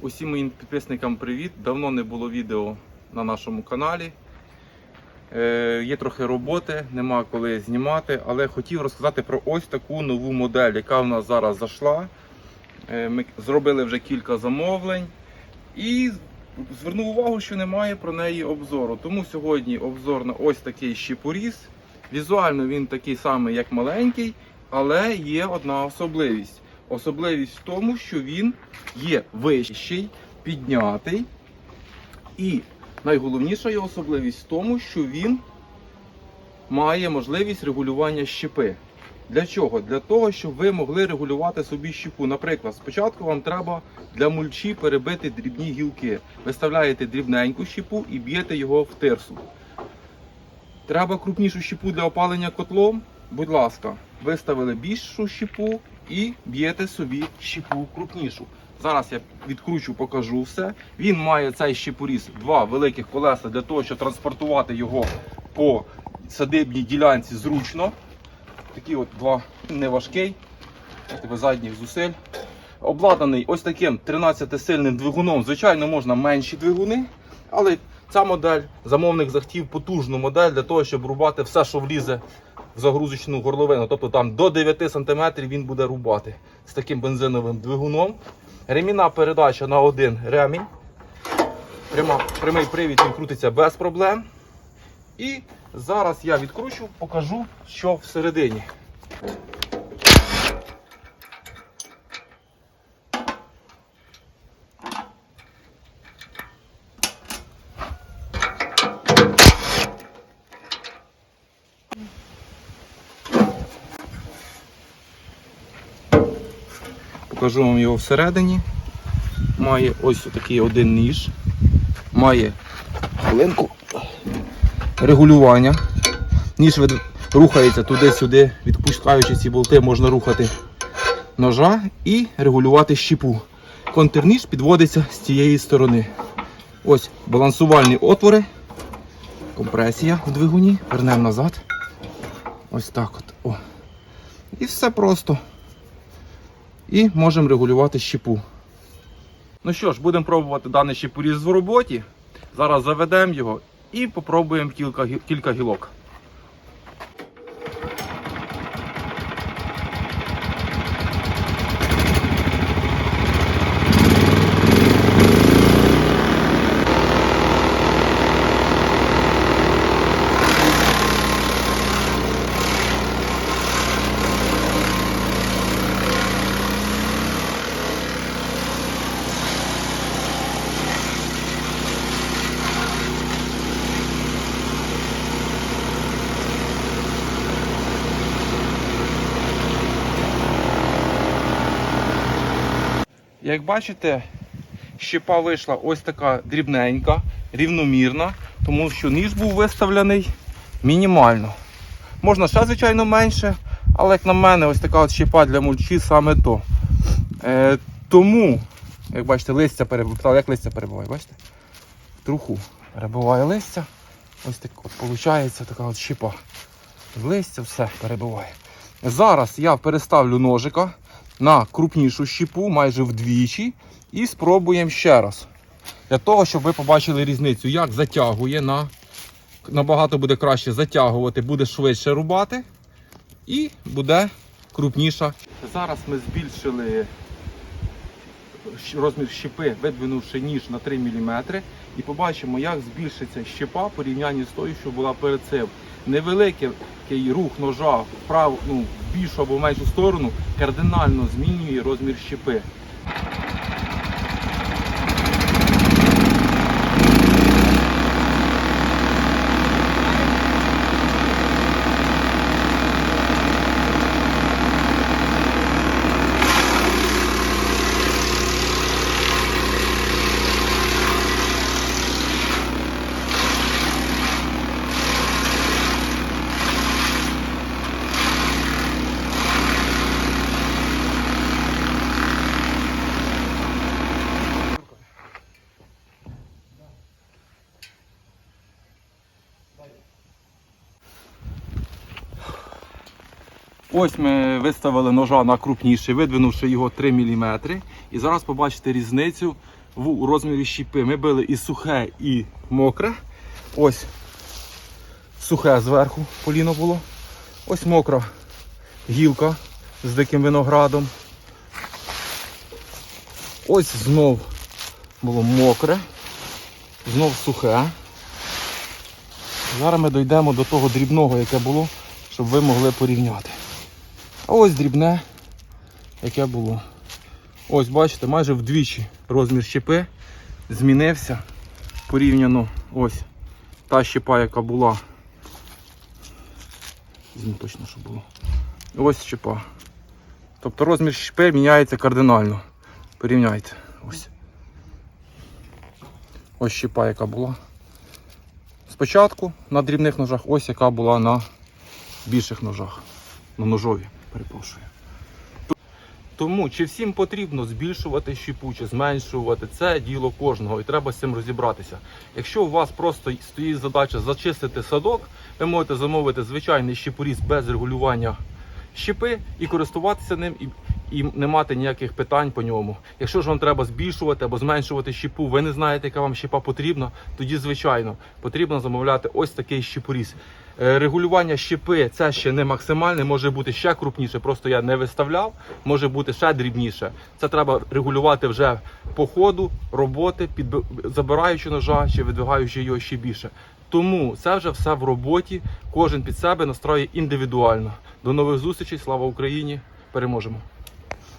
Усім моїм підписникам привіт. Давно не було відео на нашому каналі. Е, є трохи роботи, нема коли знімати, але хотів розказати про ось таку нову модель, яка в нас зараз зайшла. Е, ми зробили вже кілька замовлень і звернув увагу, що немає про неї обзору. Тому сьогодні обзор на ось такий щепоріз. Візуально він такий самий, як маленький, але є одна особливість. Особливість в тому, що він є вищий, піднятий. І найголовніша його особливість в тому, що він має можливість регулювання щепи. Для чого? Для того, щоб ви могли регулювати собі щепу. Наприклад, спочатку вам треба для мульчі перебити дрібні гілки. Виставляєте дрібненьку щепу і б'єте його в тирсу. Треба крупнішу щепу для опалення котлом. Будь ласка, виставили більшу щепу і б'єте собі щепу крупнішу. Зараз я відкручу, покажу все. Він має цей щепоріз два великих колеса для того, щоб транспортувати його по садибній ділянці зручно. Такі от два неважкий, без задніх зусиль. Обладнаний ось таким 13-сильним двигуном. Звичайно, можна менші двигуни, але ця модель замовник захотів потужну модель для того, щоб рубати все, що влізе загрузочну горловину. Тобто там до 9 см він буде рубати з таким бензиновим двигуном. Ремінна передача на один ремінь. Пряма, прямий привід він крутиться без проблем. І зараз я відкручу, покажу, що всередині. Покажу вам його всередині. Має ось такий один ніж. Має хвилинку регулювання. Ніж рухається туди-сюди, відпускаючи ці болти, можна рухати ножа і регулювати щіпу. Контрніж підводиться з цієї сторони. Ось балансувальні отвори. Компресія в двигуні. Вернемо назад. Ось так от. О. І все просто. І можемо регулювати щепу. Ну що ж, будемо пробувати даний щепуріз в роботі. Зараз заведемо його і попробуємо кілька, кілька гілок. Як бачите, щепа вийшла ось така дрібненька, рівномірна, тому що ніж був виставлений мінімально. Можна ще, звичайно, менше, але як на мене, ось така от щепа для мульчі саме то. Е, тому, як бачите, листя перебуває. Як листя перебуває, бачите? Труху перебуває листя. Ось так от виходить така от щепа. Листя все перебуває. Зараз я переставлю ножика на крупнішу щіпу, майже вдвічі, і спробуємо ще раз. Для того, щоб ви побачили різницю, як затягує на набагато буде краще затягувати, буде швидше рубати і буде крупніша. Зараз ми збільшили розмір щепи, видвинувши ніж на 3 мм, і побачимо, як збільшиться щепа порівнянні з тою, що була перед цим. Невеликий рух ножа в праву, ну, в більшу або в меншу сторону кардинально змінює розмір щепи. Ось ми виставили ножа на крупніший, видвинувши його 3 мм. І зараз побачите різницю в розмірі щіпи. Ми били і сухе, і мокре. Ось сухе зверху поліно було. Ось мокра гілка з диким виноградом. Ось знов було мокре, знов сухе. Зараз ми дійдемо до того дрібного, яке було, щоб ви могли порівняти. А ось дрібне, яке було. Ось, бачите, майже вдвічі розмір щепи змінився порівняно ось та щепа, яка була. Візьму точно, що було. Ось щепа. Тобто розмір щепи міняється кардинально. Порівняйте. Ось. Ось щепа, яка була. Спочатку на дрібних ножах, ось яка була на більших ножах. На ножові, перепрошую. Тому чи всім потрібно збільшувати щепу, чи зменшувати, це діло кожного і треба з цим розібратися. Якщо у вас просто стоїть задача зачистити садок, ви можете замовити звичайний щепоріз без регулювання щепи і користуватися ним і, і не мати ніяких питань по ньому. Якщо ж вам треба збільшувати або зменшувати щепу, ви не знаєте, яка вам щепа потрібна, тоді звичайно потрібно замовляти ось такий щепоріз. Е, Регулювання щепи це ще не максимальне, може бути ще крупніше, просто я не виставляв, може бути ще дрібніше. Це треба регулювати вже по ходу роботи, підби- забираючи ножа чи видвигаючи його ще більше. Тому це вже все в роботі. Кожен під себе настроює індивідуально. До нових зустрічей, слава Україні! Переможемо!